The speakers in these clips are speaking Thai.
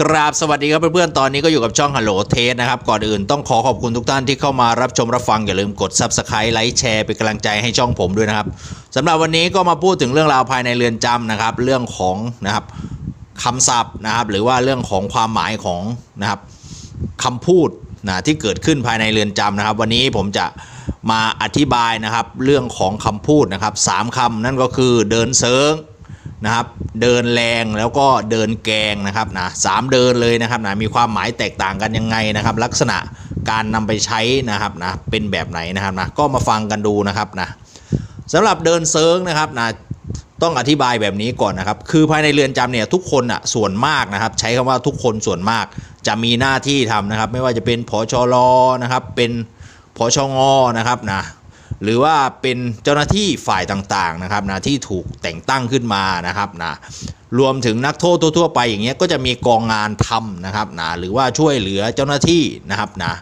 กราบสวัสดีครับเพื่อนๆ ตอนนี้ก็อยู่กับช่องฮัลโหลเทสนะครับ ก่อนอื่นต้องขอขอบคุณทุกท่านที่เข้ามารับชมรับฟังอย่าลืมกด Subscribe ไลค์แชร์เป็นกำลังใจให้ช่องผมด้วยนะครับสำหรับวันนี้ก็มาพูดถึงเรื่องราวภายในเรือนจำนะครับ เรื่องของนะครับคำศัพท์นะครับ หรือว่าเรื่องของความหมายของนะครับคำพูดนะที่เกิดขึ้นภายในเรือนจำนะครับ วันนี้ผมจะมาอธิบายนะครับ เรื่องของคำพูดนะครับสามคำนั่นก็คือเดินเซิง นะครับเดินแรงแล้วก็เดินแกงนะครับนะสามเดินเลยนะครับนะมีความหมายแตกต่างกันยังไงนะครับ ลักษณะการนำไปใช้นะครับนะเป็นแบบไหนนะครับนะก็มาฟังกันดูนะครับนะสำหรับเดินเซิงนะครับนะต้องอธิบายแบบนี้ก่อนนะครับ คือภายในเรือนจำเนี่ยทุกคนอะส่วนมากนะครับ ใช้คำว่าทุกคนส่วนมากจะมีหน้าที่ทำนะครับ ไม่ว่าจะเป็นผอชรนะครับ เป็นผอชงนะครับนะ หรือว่าเป็นเจ้าหน้าที่ฝ่ายต่างๆนะครับนะที่ถูกแต่งตั้งขึ้นมานะครับนะรวมถึงนักโทษทั่วๆไปอย่างเงี้ยก็จะมีกองงานทำนะครับนะหรือว่าช่วยเหลือเจ้าหน้าที่นะครับนะ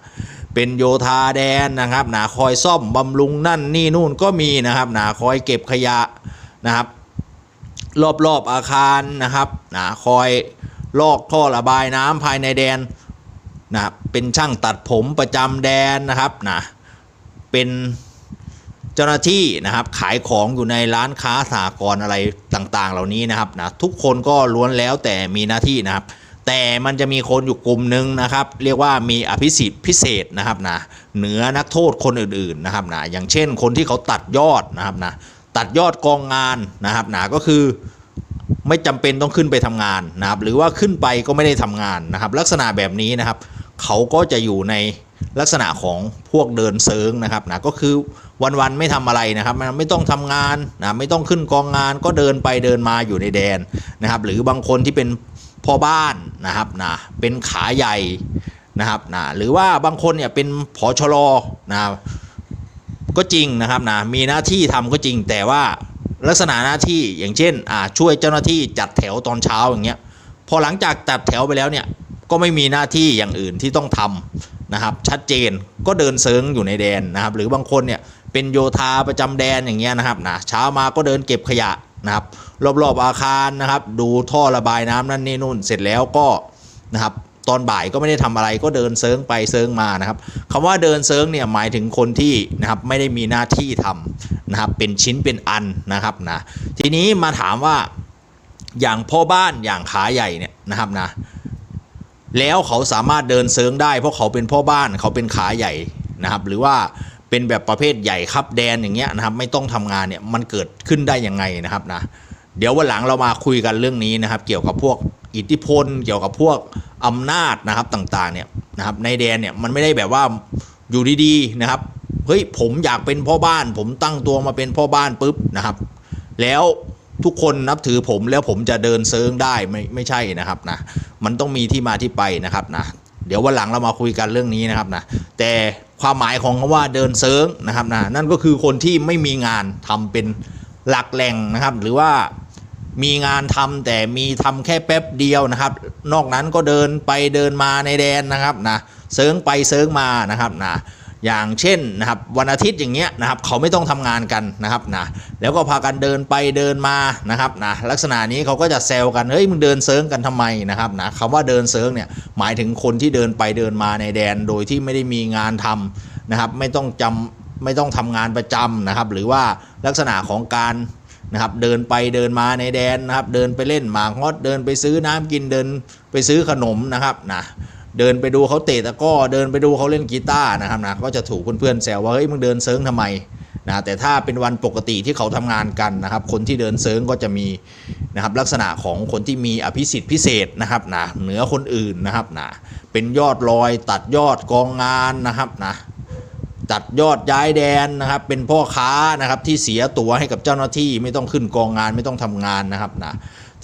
เป็นโยธาแดนนะครับนะคอยซ่อมบำรุงนั่นนี่นู่นก็มีนะครับนะคอยเก็บขยะนะครับ รอบๆอาคารนะครับนะคอยลอกท่อระบายน้ำภายในแดนนะเป็นช่างตัดผมประจำแดนนะครับนะเป็น เจ้าหน้าที่นะครับขายของอยู่ในร้านค้าสากลอะไรต่างๆ เหล่านี้นะครับนะทุกคนก็ล้วนแล้วแต่มีหน้าที่นะครับ แต่มันจะมีคนอยู่กลุ่มหนึ่งนะครับ เรียกว่ามีอภิสิทธิ์พิเศษนะครับนะเหนือนักโทษคนอื่นๆนะครับนะอย่างเช่นคนที่เขาตัดยอดนะครับนะตัดยอดกองงานนะครับนะก็คือไม่จำเป็นต้องขึ้นไปทำงานนะครับ หรือว่าขึ้นไปก็ไม่ได้ทำงานนะครับ ลักษณะแบบนี้นะครับ เขาก็จะอยู่ใน ลักษณะของพวกเดินเซิงนะครับนะก็คือวันๆไม่ทำอะไรนะครับไม่ต้องทำงานนะไม่ต้องขึ้นกองงานก็เดินไปเดินมาอยู่ในแดนนะครับ หรือบางคนที่เป็นพ่อบ้านนะครับนะเป็นขาใหญ่นะครับนะหรือว่าบางคนเนี่ยเป็นผอชรนะก็จริงนะครับนะมีหน้าที่ทำก็จริงแต่ว่าลักษณะหน้าที่อย่างเช่นอ่าช่วยเจ้าหน้าที่จัดแถวตอนเช้าอย่างเงี้ยพอหลังจากจัดแถวไปแล้วเนี่ยก็ไม่มีหน้าที่อย่างอื่นที่ต้องทำ นะครับชัดเจนก็เดินเซิงอยู่ในแดนนะครับหรือบางคนเนี่ยเป็นโยธาประจำแดนอย่างเงี้ยนะครับนะเช้ามาก็เดินเก็บขยะนะครับรอบๆอาคารนะครับ ดูท่อระบายน้ำนั่นนี่นู่นเสร็จแล้วก็นะครับตอนบ่ายก็ไม่ได้ทำอะไรก็เดินเซิงไปเซิงมานะครับคำว่าเดินเซิงเนี่ยหมายถึงคนที่นะครับไม่ได้มีหน้าที่ทำนะครับเป็นชิ้นเป็นอันนะครับนะทีนี้มาถามว่าอย่างพ่อบ้านอย่างขาใหญ่เนี่ยนะครับนะ แล้วเขาสามารถเดินเซิงได้เพราะเขาเป็นพ่อบ้านเขาเป็นขาใหญ่นะครับ หรือว่าเป็นแบบประเภทใหญ่ครับแดนอย่างเงี้ยนะครับ ไม่ต้องทำงานเนี่ยมันเกิดขึ้นได้ยังไงนะครับนะเดี๋ยววันหลังเรามาคุยกันเรื่องนี้นะครับ เกี่ยวกับพวกอิทธิพล เกี่ยวกับพวกอำนาจนะครับต่างๆเนี่ยนะครับในแดนเนี่ยมันไม่ได้แบบว่าอยู่ดีๆนะครับเฮ้ยผมอยากเป็นพ่อบ้าน ผมตั้งตัวมาเป็นพ่อบ้านปุ๊บนะครับ แล้ว ทุกคนนับถือผมแล้วผมจะเดินเซิงได้ไม่ไม่ใช่นะครับนะมันต้องมีที่มาที่ไปนะครับนะเดี๋ยววันหลังเรามาคุยกันเรื่องนี้นะครับนะแต่ความหมายของคำว่าเดินเซิงนะครับนะนั่นก็คือคนที่ไม่มีงานทำเป็นหลักแหล่งนะครับ หรือว่ามีงานทำแต่มีทำแค่แป๊บเดียวนะครับ นอกนั้นก็เดินไปเดินมาในแดนนะครับนะเซิงไปเซิงมานะครับนะ อย่างเช่นนะครับวันอาทิตย์อย่างเงี้ยนะครับเขาไม่ต้องทำงานกันนะครับนะแล้วก็พากันเดินไปเดินมานะครับนะลักษณะนี้เขาก็จะแซวกันเฮ้ยมึงเดินเซิร์งกันทำไมนะครับนะคำว่าเดินเซิร์งเนี่ยหมายถึงคนที่เดินไปเดินมาในแดนโดยที่ไม่ได้มีงานทำนะครับไม่ต้องจำไม่ต้องทำงานประจำนะครับหรือว่าลักษณะของการนะครับเดินไปเดินมาในแดนนะครับเดินไปเล่นหมากฮอดเดินไปซื้อน้ำกินเดินไปซื้อขนมนะครับนะ เดินไปดูเขาเตะตะก้อเดินไปดูเขาเล่นกีตาร์นะครับนะก็จะถูกเพื่อนๆแซวว่าเฮ้ยมึงเดินเซิร์งทำไมนะแต่ถ้าเป็นวันปกติที่เขาทำงานกันนะครับ คนที่เดินเซิร์งก็จะมีนะครับลักษณะของคนที่มีอภิสิทธิ์พิเศษนะครับนะเหนือคนอื่นนะครับนะเป็นยอดลอยตัดยอดกองงานนะครับนะตัดยอดย้ายแดนนะครับ เป็นพ่อค้านะครับที่เสียตัวให้กับเจ้าหน้าที่ไม่ต้องขึ้นกองงานไม่ต้องทำงานนะครับนะ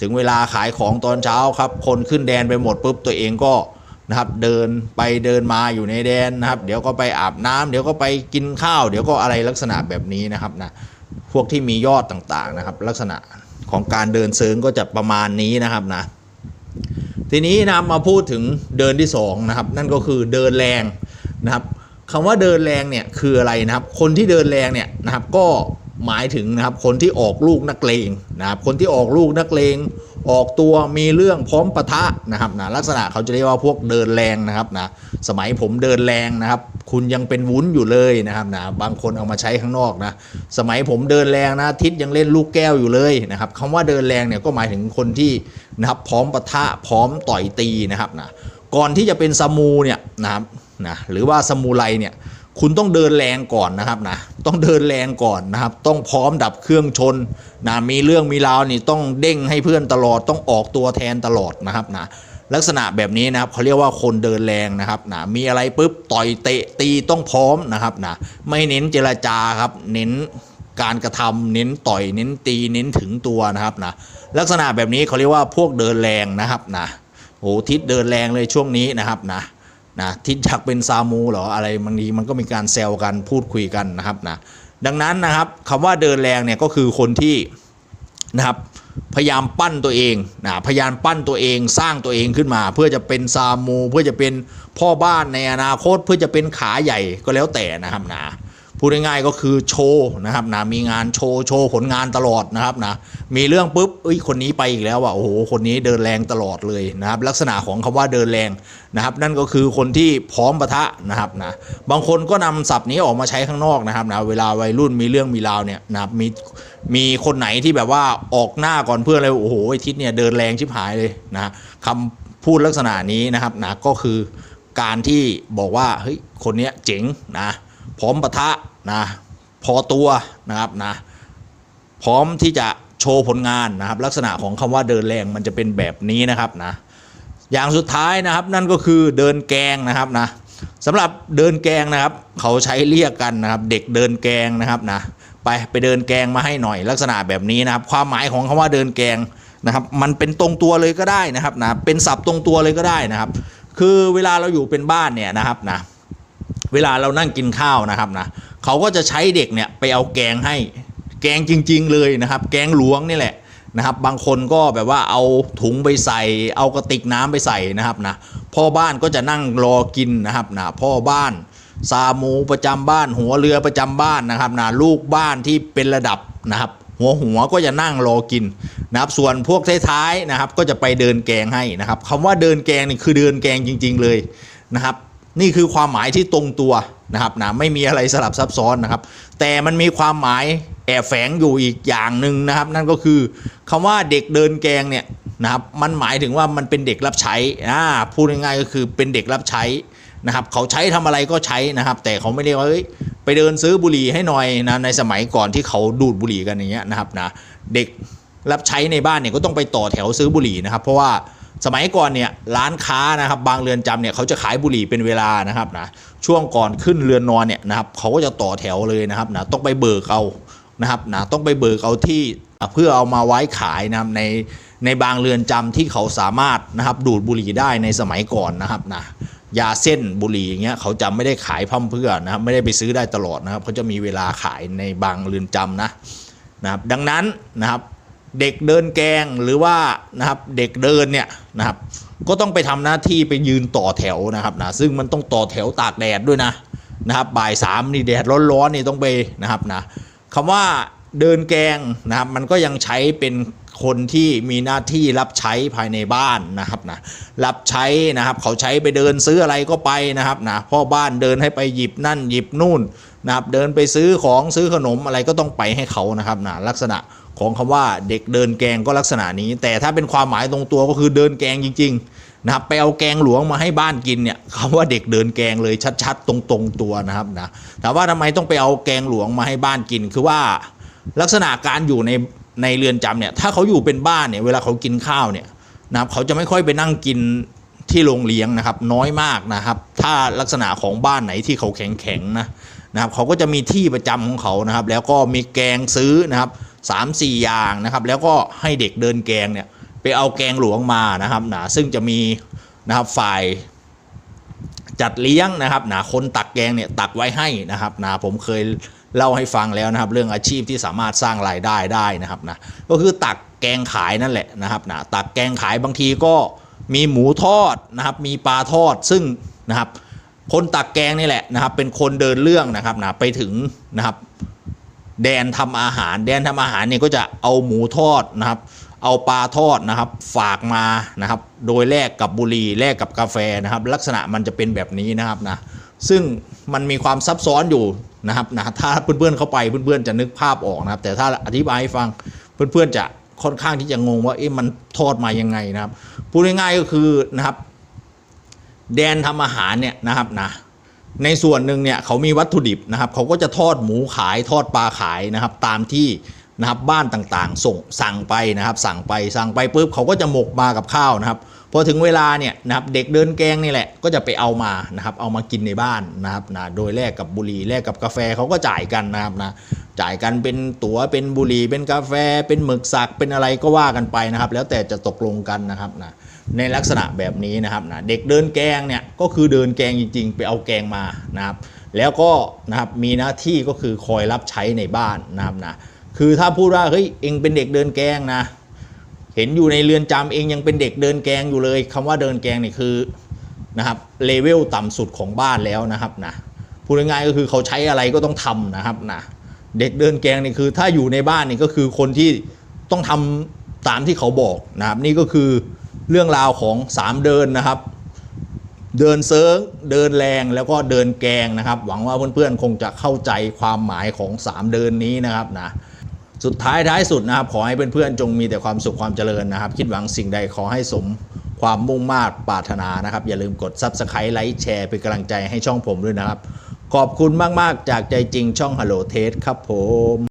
ถึงเวลาขายของตอนเช้าครับ คนขึ้นแดนไปหมดปุ๊บตัวเองก็ นะครับ เดินไปเดินมาอยู่ในแดนนะครับ เดี๋ยวก็ไปอาบน้ำเดี๋ยวก็ไปกินข้าว เดี๋ยวก็อะไรลักษณะแบบนี้นะครับนะพวกที่มียอดต่างๆนะครับ ลักษณะของการเดินเซิงก็จะประมาณนี้นะครับนะทีนี้นะมาพูดถึงเดินที่สองนะครับนั่นก็คือเดินแรงนะครับคำว่าเดินแรงเนี่ยคืออะไรนะครับ คนที่เดินแรงเนี่ยนะครับก็หมายถึงนะครับคนที่ออกลูกนักเลงนะครับคนที่ออกลูกนักเลง ออกตัวมีเรื่องพร้อมปะทะนะครับนะลักษณะเขาจะเรียกว่าพวกเดินแรงนะครับนะสมัยผมเดินแรงนะครับ คุณยังเป็นวุ้นอยู่เลยนะครับนะบางคนเอามาใช้ข้างนอกนะสมัยผมเดินแรงนะทิศยังเล่นลูกแก้วอยู่เลยนะครับคำว่าเดินแรงเนี่ยก็หมายถึงคนที่นะครับพร้อมปะทะพร้อมต่อยตีนะครับนะก่อนที่จะเป็นซามูเนี่ยนะครับนะหรือว่าซามูไรเนี่ย คุณต้องเดินแรงก่อนนะครับนะต้องเดินแรงก่อนนะครับ ต้องพร้อมดับเครื่องชนนะมีเรื่องมีราวนี่ต้องเด้งให้เพื่อนตลอดต้องออกตัวแทนตลอดนะครับนะลักษณะแบบนี้นะครับเขาเรียกว่าคนเดินแรงนะครับนะมีอะไรปุ๊บต่อยเตะตีต้องพร้อมนะครับนะไม่เน้นเจรจาครับเน้นการกระทำเน้นต่อยเน้นตีเน้นถึงตัวนะครับนะลักษณะแบบนี้เขาเรียกว่าพวกเดินแรงนะครับนะโอ้ทิศเดินแรงเลยช่วงนี้นะครับนะ นะทิศจากเป็นซามูเหรออะไรบางทีมันก็มีการแซวกันพูดคุยกันนะครับนะดังนั้นนะครับคำว่าเดินแรงเนี่ยก็คือคนที่นะครับพยายามปั้นตัวเองนะพยายามปั้นตัวเองสร้างตัวเองขึ้นมา เพื่อจะเป็นซามู เพื่อจะเป็นพ่อบ้านในอนาคต เพื่อจะเป็นขาใหญ่ก็แล้วแต่นะครับนะ พูดง่ายๆก็คือโชว์นะครับนะมีงานโชว์โชว์ผลงานตลอดนะครับนะมีเรื่องปุ๊บเอ้ยคนนี้ไปอีกแล้วว่ะโอ้โหคนนี้เดินแรงตลอดเลยนะครับลักษณะของคำว่าเดินแรงนะครับ นั่นก็คือคนที่พร้อมปะทะนะครับนะบางคนก็นำศัพท์นี้ออกมาใช้ข้างนอกนะครับนะเวลาวัยรุ่นมีเรื่องมีราวเนี่ยนะครับมีมีคนไหนที่แบบว่าออกหน้าก่อนเพื่อนเลยโอ้โหไอ้ทิศเนี่ยเดินแรงชิบหายเลยนะคำพูดลักษณะนี้นะครับนะก็คือการที่บอกว่าเฮ้ยคนเนี้ยเจ๋งนะพร้อมปะทะ นะพอตัวนะครับนะพร้อมที่จะโชว์ผลงานนะครับ ลักษณะของคำว่าเดินแรงมันจะเป็นแบบนี้นะครับนะอย่างสุดท้ายนะครับนั่นก็คือเดินแกงนะครับนะสำหรับเดินแกงนะครับ เขาใช้เรียกกันนะครับ เด็กเดินแกงนะครับนะไปไปเดินแกงมาให้หน่อยลักษณะแบบนี้นะครับ ความหมายของคำว่าเดินแกงนะครับ มันเป็นตรงตัวเลยก็ได้นะครับนะเป็นศัพท์ตรงตัวเลยก็ได้นะครับ คือเวลาเราอยู่เป็นบ้านเนี่ยนะครับนะเวลาเรานั่งกินข้าวนะครับนะ เขาก็จะใช้เด็กเนี่ยไปเอาแกงให้ แกงจริง ๆ เลยนะครับ แกงหลวงนี่แหละนะครับบางคนก็แบบว่าเอาถุงไปใส่ เอากระติกน้ำไปใส่นะครับนะพ่อบ้านก็จะนั่งรอกินนะครับนะพ่อบ้านซามูประจำบ้าน หัวเรือประจำบ้านนะครับนะลูกบ้านที่เป็นระดับนะครับ หัวหัวก็จะนั่งรอกินนะครับ ส่วนพวกท้ายๆนะครับ ก็จะไปเดินแกงให้นะครับคำว่าเดินแกงนี่คือเดินแกงจริง ๆเลยนะครับ นี่คือความหมายที่ตรงตัว นะครับนะไม่มีอะไรสลับซับซ้อนนะครับ แต่มันมีความหมายแอบแฝงอยู่อีกอย่างหนึ่งนะครับ นั่นก็คือคำว่าเด็กเดินแกงเนี่ยนะครับมันหมายถึงว่ามันเป็นเด็กรับใช้อ่าพูดง่ายๆก็คือเป็นเด็กรับใช้นะครับเขาใช้ทำอะไรก็ใช้นะครับ แต่เขาไม่ได้ว่าเอ้ยไปเดินซื้อบุหรี่ให้หน่อยนะในสมัยก่อนที่เขาดูดบุหรี่กันอย่างเงี้ยนะครับนะเด็กรับใช้ในบ้านเนี่ยก็ต้องไปต่อแถวซื้อบุหรี่นะครับ เพราะว่า สมัยก่อนเนี่ยร้านค้านะครับบางเรือนจำเนี่ยเขาจะขายบุหรี่เป็นเวลานะครับนะช่วงก่อนขึ้นเรือนนอนเนี่ยนะครับเขาก็จะต่อแถวเลยนะครับนะต้องไปเบิกเอานะครับนะต้องไปเบิกเอาที่เพื่อเอามาไว้ขายนะครับในในบางเรือนจำที่เขาสามารถนะครับดูดบุหรี่ได้ในสมัยก่อนนะครับนะยาเส้นบุหรี่อย่างเงี้ยเขาจะไม่ได้ขายพั่มเพื่อนะครับไม่ได้ไปซื้อได้ตลอดนะครับเขาจะมีเวลาขายในบางเรือนจำนะนะครับดังนั้นนะครับ เด็กเดินแกงหรือว่านะครับเด็กเดินเนี่ยนะครับก็ต้องไปทำหน้าที่ไปยืนต่อแถวนะครับนะซึ่งมันต้องต่อแถวตากแดดด้วยนะนะครับบ่ายสามนี่แดดร้อนๆนี่ต้องไปนะครับนะคำว่าเดินแกงนะครับมันก็ยังใช้เป็นคนที่มีหน้าที่รับใช้ภายในบ้านนะครับนะรับใช้นะครับเขาใช้ไปเดินซื้ออะไรก็ไปนะครับนะพ่อบ้านเดินให้ไปหยิบนั่นหยิบนู่นนะครับเดินไปซื้อของซื้อขนมอะไรก็ต้องไปให้เขานะครับนะลักษณะ ของคำว่าเด็กเดินแกงก็ลักษณะนี้ แต่ถ้าเป็นความหมายตรงตัวก็คือเดินแกงจริงๆนะครับไปเอาแกงหลวงมาให้บ้านกินเนี่ยคำว่าเด็กเดินแกงเลยชัดๆ ตรงๆตัวนะครับนะแต่ว่าทำไมต้องไปเอาแกงหลวงมาให้บ้านกินคือว่าลักษณะการอยู่ในในเรือนจำเนี่ยถ้าเขาอยู่เป็นบ้านเนี่ยเวลาเขากินข้าวเนี่ยนะครับเขาจะไม่ค่อยไปนั่งกินที่โรงเลี้ยงนะครับน้อยมากนะครับ ถ้าลักษณะของบ้านไหนที่เขาแข็งๆนะนะครับเขาก็จะมีที่ประจำของเขานะครับ แล้วก็มีแกงซื้อนะครับ สามสี่อย่างนะครับ แล้วก็ให้เด็กเดินแกงเนี่ยไปเอาแกงหลวงมานะครับนะซึ่งจะมีนะครับฝ่ายจัดเลี้ยงนะครับนะคนตักแกงเนี่ยตักไว้ให้นะครับนะผมเคยเล่าให้ฟังแล้วนะครับ เรื่องอาชีพที่สามารถสร้างรายได้ได้นะครับนะก็คือตักแกงขายนั่นแหละนะครับนะตักแกงขายบางทีก็มีหมูทอดนะครับมีปลาทอดซึ่งนะครับคนตักแกงนี่แหละนะครับเป็นคนเดินเรื่องนะครับนะไปถึงนะครับ แดนทำอาหาร แดนทำอาหารเนี่ยก็จะเอาหมูทอดนะครับ เอาปลาทอดนะครับ ฝากมานะครับ โดยแลกกับบุหรี่แลกกับกาแฟนะครับ ลักษณะมันจะเป็นแบบนี้นะครับนะซึ่งมันมีความซับซ้อนอยู่นะครับนะถ้าเพื่อนๆเข้าไปเพื่อนๆจะนึกภาพออกนะครับ แต่ถ้าอธิบายให้ฟังเพื่อนๆจะค่อนข้างที่จะงงว่าเอ๊ะมันทอดมายังไงนะครับพูดง่ายๆก็คือนะครับ แดนทำอาหารเนี่ยนะครับนะ ในส่วนหนึ่งเนี่ยเขามีวัตถุดิบนะครับเขาก็จะทอดหมูขายทอดปลาขายนะครับ ตามที่นะครับบ้านต่างๆ ส่งสั่งไปนะครับ สั่งไปสั่งไปปุ๊บเขาก็จะหมกมากับข้าวนะครับพอถึงเวลาเนี่ยนะครับเด็กเดินแกงนี่แหละก็จะไปเอามานะครับเอามากินในบ้านนะครับนะโดยแลกกับบุหรี่แลกกับกาแฟเขาก็จ่ายกันนะครับนะจ่ายกันเป็นตั๋วเป็นบุหรี่เป็นกาแฟ เป็นหมึกสักเป็นอะไรก็ว่ากันไปนะครับ แล้วแต่จะตกลงกันนะครับนะ ในลักษณะแบบนี้นะครับนะเด็กเดินแกงเนี่ยก็คือเดินแกงจริง ๆ ไปเอาแกงมานะครับแล้วก็นะครับมีหน้าที่ก็คือคอยรับใช้ในบ้านนะครับนะคือถ้าพูดว่าเฮ้ยเองเป็นเด็กเดินแกงนะเห็นอยู่ในเรือนจำเองยังเป็นเด็กเดินแกงอยู่เลยคำว่าเดินแกงนี่คือนะครับเลเวลต่ำสุดของบ้านแล้วนะครับนะพูดง่ายๆก็คือเขาใช้อะไรก็ต้องทำนะครับนะเด็กเดินแกงนี่คือถ้าอยู่ในบ้านนี่ก็คือคนที่ต้องทำตามที่เขาบอกนะครับนี่ก็คือ เรื่องราวของ3เดินนะครับ เดินเซิร์งเดินแรงแล้วก็เดินแกงนะครับ หวังว่าเพื่อนๆคงจะเข้าใจความหมายของ3เดินนี้นะครับนะสุดท้ายท้ายสุดนะครับ ขอให้เพื่อนๆจงมีแต่ความสุขความเจริญนะครับ คิดหวังสิ่งใดขอให้สมความมุ่งมา่ปรารถนานะครับ อย่าลืมกด Subscribe ไลค์แชร์เป็นกำลังใจให้ช่องผมด้วยนะครับ ขอบคุณมาก ๆ จากใจจริงช่อง Hello Taste ครับผม